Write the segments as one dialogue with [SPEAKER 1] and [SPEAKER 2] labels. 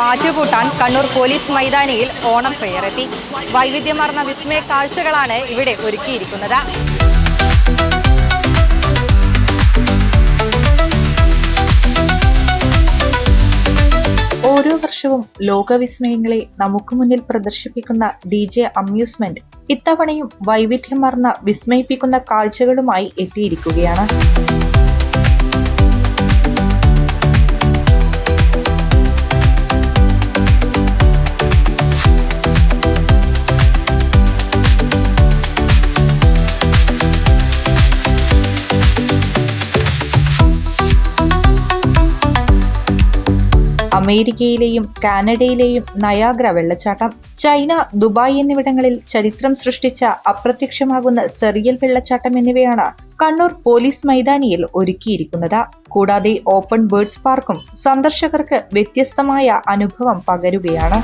[SPEAKER 1] മാറ്റുകൂട്ടാൻ Kannur police മൈതാനിയിൽ ഓണം പേരെത്തി. വൈവിധ്യമാർന്ന വിസ്മയ കാഴ്ചകളാണ് ഇവിടെ ഒരുക്കിയിരിക്കുന്നത്.
[SPEAKER 2] വർഷവും ലോകവിസ്മയങ്ങളെ നമുക്ക് മുന്നിൽ പ്രദർശിപ്പിക്കുന്ന ഡി ജെ അമ്യൂസ്മെന്റ് ഇത്തവണയും വൈവിധ്യമാർന്ന വിസ്മയിപ്പിക്കുന്ന കാഴ്ചകളുമായി എത്തിയിരിക്കുകയാണ്. അമേരിക്കയിലെയും കാനഡയിലെയും നയാഗ്ര വെള്ളച്ചാട്ടം ചൈന ദുബായ് എന്നിവിടങ്ങളിൽ ചരിത്രം സൃഷ്ടിച്ച അപ്രത്യക്ഷമാകുന്ന സെറിയൽ വെള്ളച്ചാട്ടം എന്നിവയാണ് കണ്ണൂർ പോലീസ് മൈതാനിയിൽ ഒരുക്കിയിരിക്കുന്നത്. കൂടാതെ ഓപ്പൺ ബേർഡ്സ് പാർക്കും സന്ദർശകർക്ക് വ്യത്യസ്തമായ അനുഭവം പകരുകയാണ്.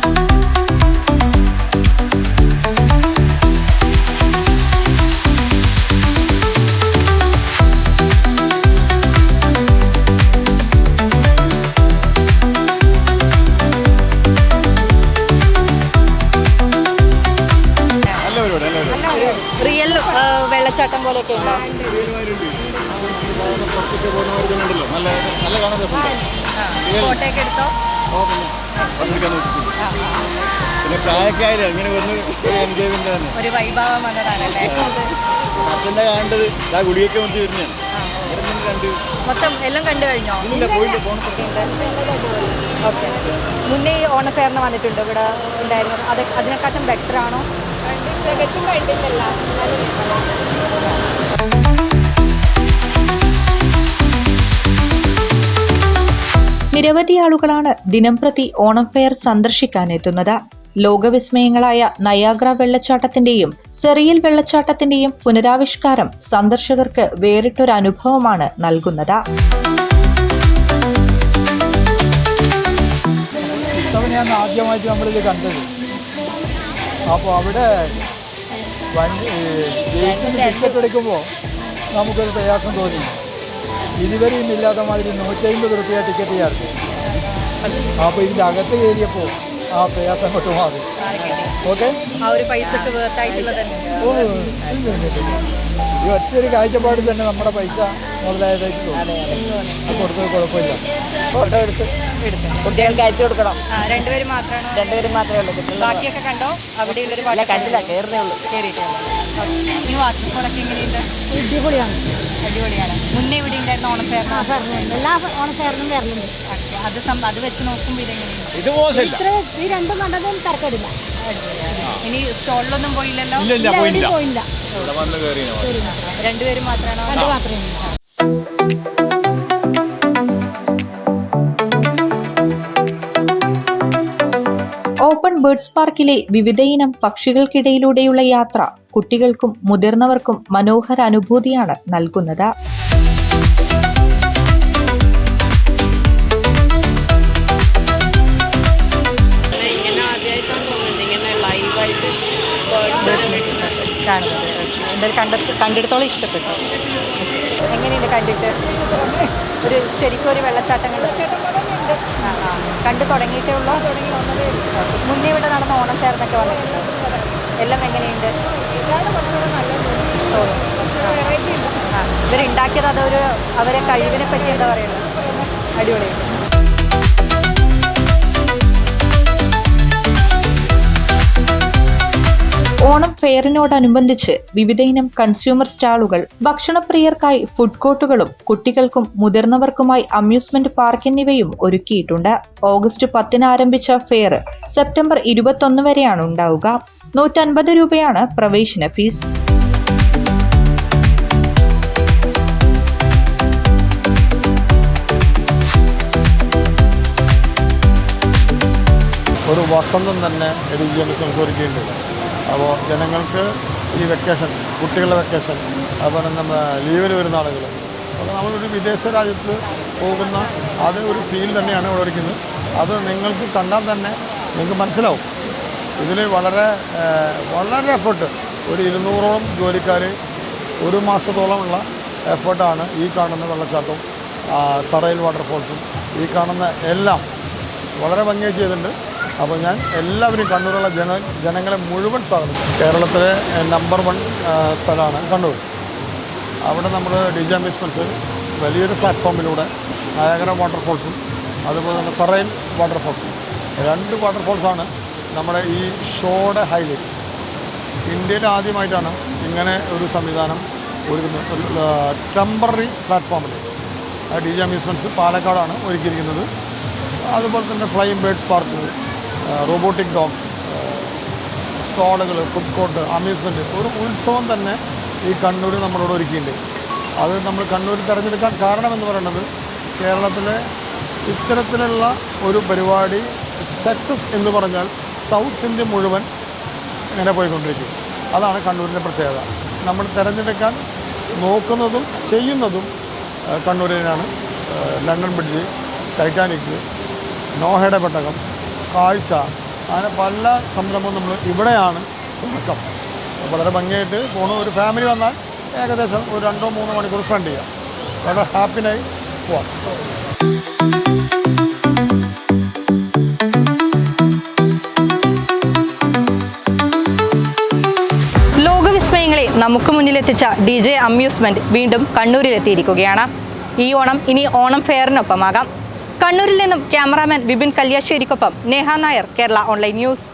[SPEAKER 1] ഉണ്ടോ
[SPEAKER 3] ഉണ്ടല്ലോ നല്ല നല്ല കാണാൻ
[SPEAKER 1] ഫോട്ടോയൊക്കെ എടുത്തോ?
[SPEAKER 3] പിന്നെ പ്രായക്കാര് അങ്ങനെ വന്ന് എൻജോയ്മെന്റ് തന്നെ.
[SPEAKER 1] ഒരു വൈഭാവം വന്നതാണല്ലേ?
[SPEAKER 3] അച്ഛന്റെ കാണേണ്ടത് ആ ഗുളിയൊക്കെ വന്ന് വരുന്നതാണ് ഇവിടെ നിന്ന്
[SPEAKER 1] മൊത്തം എല്ലാം കണ്ടു കഴിഞ്ഞോ? മുന്നേ ഈ ഓണഫെയറിന് വന്നിട്ടുണ്ട് ഇവിടെ ഉണ്ടായിരുന്നു. അത് അതിനെക്കാട്ടും ബെറ്റർ ആണോ?
[SPEAKER 2] നിരവധി ആളുകളാണ് ദിനംപ്രതി ഓണം ഫെയർ സന്ദർശിക്കാനെത്തുന്നത്. ലോകവിസ്മയങ്ങളായ നയാഗ്ര വെള്ളച്ചാട്ടത്തിന്റെയും സെറിയൽ വെള്ളച്ചാട്ടത്തിന്റെയും പുനരാവിഷ്കാരം സന്ദർശകർക്ക് വേറിട്ടൊരു അനുഭവമാണ് നൽകുന്നത്
[SPEAKER 4] അപ്പോൾ അവിടെ വണ്ടി ടിക്കറ്റ് എടുക്കുമ്പോൾ നമുക്കൊരു പ്രയാസം തോന്നി. ഇതുവരെയും ഇല്ലാത്ത മാതിരി നൂറ്റമ്പത് റുപ്യ ടിക്കറ്റ് ചാർജ് അപ്പോൾ ഇതിന്റെ അകത്ത് കയറിയപ്പോൾ ആ പ്രയാസം കൊണ്ട് മാറി. ഓക്കെ ഓ. ഈ ഒറ്റൊരു കാഴ്ചപ്പാട് തന്നെ നമ്മുടെ പൈസ മുതലായതായിട്ട് കൊടുത്തത് കുഴപ്പമില്ല.
[SPEAKER 5] ഫോട്ടോ എടുത്ത്. കുട്ടികൾക്ക് അയച്ചു കൊടുക്കണം.
[SPEAKER 1] ആ രണ്ടുപേരും മാത്രമാണ്?
[SPEAKER 5] രണ്ടുപേരും മാത്രമേ ഉള്ളൂ.
[SPEAKER 1] ബാക്കിയൊക്കെ കണ്ടോ?
[SPEAKER 5] അവിടെ കണ്ടില്ല. കയറുന്നേ ഉള്ളൂ.
[SPEAKER 6] അടിപൊളിയാണ്.
[SPEAKER 1] അടിപൊളിയാണ്. മുന്നേ ഇവിടെ ഉണ്ടായിരുന്ന ഓണഫെയറിന്
[SPEAKER 6] എല്ലാ ഓണഫെയറിനും വരലുണ്ട്.
[SPEAKER 1] അത് സം- അത് വെച്ച് നോക്കുമ്പോൾ
[SPEAKER 3] ഇത് മോശമില്ല.
[SPEAKER 6] ഇത്ര ഈ രണ്ടും കണ്ടതും തരക്കേടില്ല
[SPEAKER 1] ഇനി സ്റ്റോളിലൊന്നും പോയില്ലല്ലോ?
[SPEAKER 3] ഇല്ല പോയില്ല.
[SPEAKER 6] പോയില്ല.
[SPEAKER 3] ഇവിടെ വന്ന് കയറി
[SPEAKER 1] രണ്ടുപേരും മാത്രമാണോ
[SPEAKER 6] രണ്ട് മാത്രമേ ഉള്ളൂ.
[SPEAKER 2] ഓപ്പൺ ബേർഡ്സ് പാർക്കിലെ വിവിധയിനം പക്ഷികൾക്കിടയിലൂടെയുള്ള യാത്ര കുട്ടികൾക്കും മുതിർന്നവർക്കും മനോഹര അനുഭൂതിയാണ് നൽകുന്നത്.
[SPEAKER 1] കാണുന്നത് എന്തായാലും കണ്ട കണ്ടിടത്തോളം ഇഷ്ടപ്പെട്ടു എങ്ങനെയുണ്ട് കണ്ടിട്ട്? ഒരു ശരിക്കും ഒരു വെള്ളച്ചാട്ടം കണ്ടു തുടങ്ങിയിട്ടേ ഉള്ളൂ? മുന്നേ ഇവിടെ നടന്ന ഓണം ചേർന്നൊക്കെ വന്നിട്ടുണ്ട്. എല്ലാം എങ്ങനെയുണ്ട്. ഇവരുണ്ടാക്കിയത് അതൊരു അവരെ കഴിവിനെ പറ്റി എന്താ പറയുന്നത്? അടിപൊളി.
[SPEAKER 2] ഓണം ഫെയറിനോടനുബന്ധിച്ച് വിവിധയിനം കൺസ്യൂമർ സ്റ്റാളുകൾ ഭക്ഷണപ്രിയർക്കായി ഫുഡ് കോർട്ടുകളും കുട്ടികൾക്കും മുതിർന്നവർക്കുമായി അമ്യൂസ്മെന്റ് പാർക്ക് എന്നിവയും ഒരുക്കിയിട്ടുണ്ട്. ഓഗസ്റ്റ് പത്തിന് ആരംഭിച്ച ഫെയർ സെപ്റ്റംബർ ഇരുപത്തൊന്ന് വരെയാണ് ഉണ്ടാവുക. നൂറ്റൻപത് രൂപയാണ് പ്രവേശന ഫീസ്.
[SPEAKER 4] ഒരു വസന്തം തന്നെ ഇടുക്കി നമുക്ക് ഒരുക്കിയിട്ടുണ്ട് അപ്പോൾ ജനങ്ങൾക്ക് ഈ വെക്കേഷൻ കുട്ടികളുടെ വെക്കേഷൻ അതുപോലെ നമ്മൾ ലീവിൽ വരുന്ന ആളുകൾ. അപ്പോൾ നമ്മളൊരു വിദേശ രാജ്യത്ത്
[SPEAKER 3] പോകുന്ന അത് ഒരു ഫീൽ തന്നെയാണ് ഇവിടെ ഒരുക്കുന്നത്. അത് നിങ്ങൾക്ക് കണ്ടാൽ തന്നെ നിങ്ങൾക്ക് മനസ്സിലാവും. ഇതിൽ വളരെ വളരെ എഫേർട്ട് ഒരു ഇരുന്നൂറോളം ജോലിക്കാർ ഒരു മാസത്തോളമുള്ള എഫേർട്ടാണ് ഈ കാണുന്ന വെള്ളച്ചാട്ടവും സറയിൽ വാട്ടർഫോൾസും ഈ കാണുന്ന എല്ലാം വളരെ ഭംഗിയായി ചെയ്തിട്ടുണ്ട്. അപ്പോൾ ഞാൻ എല്ലാവരും കണ്ണൂരുള്ള ജന ജനങ്ങളെ മുഴുവൻ സ്വാഗതം. കേരളത്തിലെ നമ്പർ വൺ സ്ഥലമാണ് കണ്ണൂർ. അവിടെ നമ്മൾ ഡി ജെ അമ്യൂസ്മെന്റ്സ് വലിയൊരു പ്ലാറ്റ്ഫോമിലൂടെ നയഗര വാട്ടർഫോൾസും അതുപോലെ തന്നെ സറയിൽ വാട്ടർഫോൾസും രണ്ട് വാട്ടർഫോൾസാണ് നമ്മുടെ ഈ ഷോയുടെ ഹൈലൈറ്റ് ഇന്ത്യയിൽ ആദ്യമായിട്ടാണ് ഇങ്ങനെ ഒരു സംവിധാനം ഒരുക്കുന്നത്. ഒരു ടെമ്പററി പ്ലാറ്റ്ഫോമിൽ ഡി ജി അമ്യൂസ്മെന്റ്സ് പാലക്കാടാണ് ഒരുക്കിയിരിക്കുന്നത്. അതുപോലെ തന്നെ flying birds park robotic dogs സ്റ്റോളുകൾ food court amusement ഒരു ഉത്സവം തന്നെ ഈ കണ്ണൂർ നമ്മളോട് ഒരുക്കിയിട്ടുണ്ട്. അത് നമ്മൾ കണ്ണൂർ തിരഞ്ഞെടുക്കാൻ കാരണമെന്ന് പറയുന്നത് കേരളത്തിലെ ഇത്തരത്തിലുള്ള ഒരു പരിപാടി സക്സസ് എന്ന് പറഞ്ഞാൽ സൗത്ത് ഇന്ത്യ മുഴുവൻ ഇങ്ങനെ പോയിക്കൊണ്ടിരിക്കും. അതാണ് കണ്ണൂരിന്റെ പ്രത്യേകത. നമ്മൾ തിരഞ്ഞെടുക്കാൻ നോക്കുന്നതും ചെയ്യുന്നതും കണ്ണൂരിനാണ് ലണ്ടൻ ബ്രിഡ്ജ് ടൈറ്റാനിക് നോഹയുടെ പെട്ടകം കാഴ്ച അങ്ങനെ പല സംരംഭവും നമ്മൾ ഇവിടെയാണ് തുടക്കം. വളരെ ഭംഗിയായിട്ട് പോണു. ഒരു ഫാമിലി വന്നാൽ ഏകദേശം ഒരു രണ്ടോ മൂന്നോ മണിക്കൂർ സ്പെൻഡ് ചെയ്യാം. വളരെ ഹാപ്പിനായി പോവാം.
[SPEAKER 1] മുന്നിലെത്തിച്ച ഡി ജെ അമ്യൂസ്മെന്റ് വീണ്ടും കണ്ണൂരിലെത്തിയിരിക്കുകയാണ്. ഈ ഓണം ഇനി ഓണം ഫെയറിനൊപ്പമാകാം. കണ്ണൂരിൽ നിന്നും ക്യാമറാമാൻ വിപിൻ കല്യാശ്ശേരിക്കൊപ്പം നേഹ നായർ കേരള ഓൺലൈൻ ന്യൂസ്.